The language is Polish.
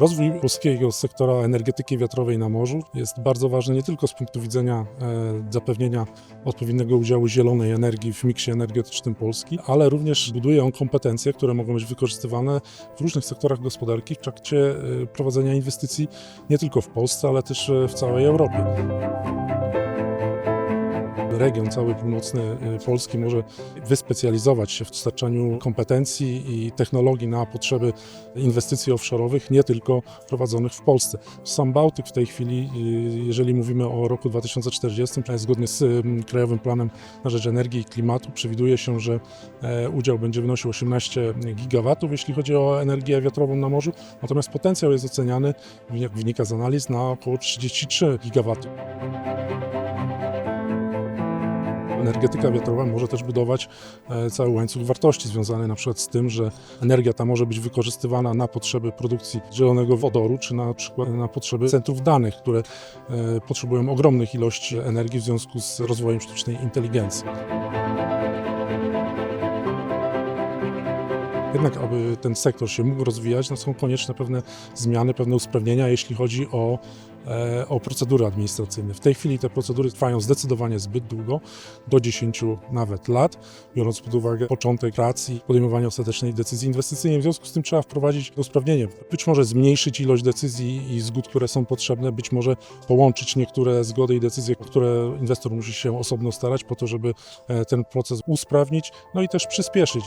Rozwój polskiego sektora energetyki wiatrowej na morzu jest bardzo ważny nie tylko z punktu widzenia e, zapewnienia odpowiedniego udziału zielonej energii w miksie energetycznym Polski, ale również buduje on kompetencje, które mogą być wykorzystywane w różnych sektorach gospodarki w trakcie e, prowadzenia inwestycji nie tylko w Polsce, ale też e, w całej Europie region cały północny y, Polski może wyspecjalizować się w dostarczaniu kompetencji i technologii na potrzeby inwestycji offshore'owych, nie tylko prowadzonych w Polsce. Sam Bałtyk w tej chwili, y, jeżeli mówimy o roku 2040, zgodnie z Krajowym Planem na rzecz Energii i Klimatu, przewiduje się, że e, udział będzie wynosił 18 gigawatów, jeśli chodzi o energię wiatrową na morzu, natomiast potencjał jest oceniany, jak wynika z analiz, na około 33 gigawaty. Energetyka wiatrowa może też budować e, cały łańcuch wartości związany na przykład z tym, że energia ta może być wykorzystywana na potrzeby produkcji zielonego wodoru, czy na przykład na potrzeby centrów danych, które e, potrzebują ogromnych ilości energii w związku z rozwojem sztucznej inteligencji. Jednak, aby ten sektor się mógł rozwijać, no są konieczne pewne zmiany, pewne usprawnienia, jeśli chodzi o, e, o procedury administracyjne. W tej chwili te procedury trwają zdecydowanie zbyt długo, do 10 nawet lat, biorąc pod uwagę początek prac i podejmowanie ostatecznej decyzji inwestycyjnej. W związku z tym trzeba wprowadzić usprawnienie. Być może zmniejszyć ilość decyzji i zgód, które są potrzebne, być może połączyć niektóre zgody i decyzje, o które inwestor musi się osobno starać po to, żeby e, ten proces usprawnić, no i też przyspieszyć.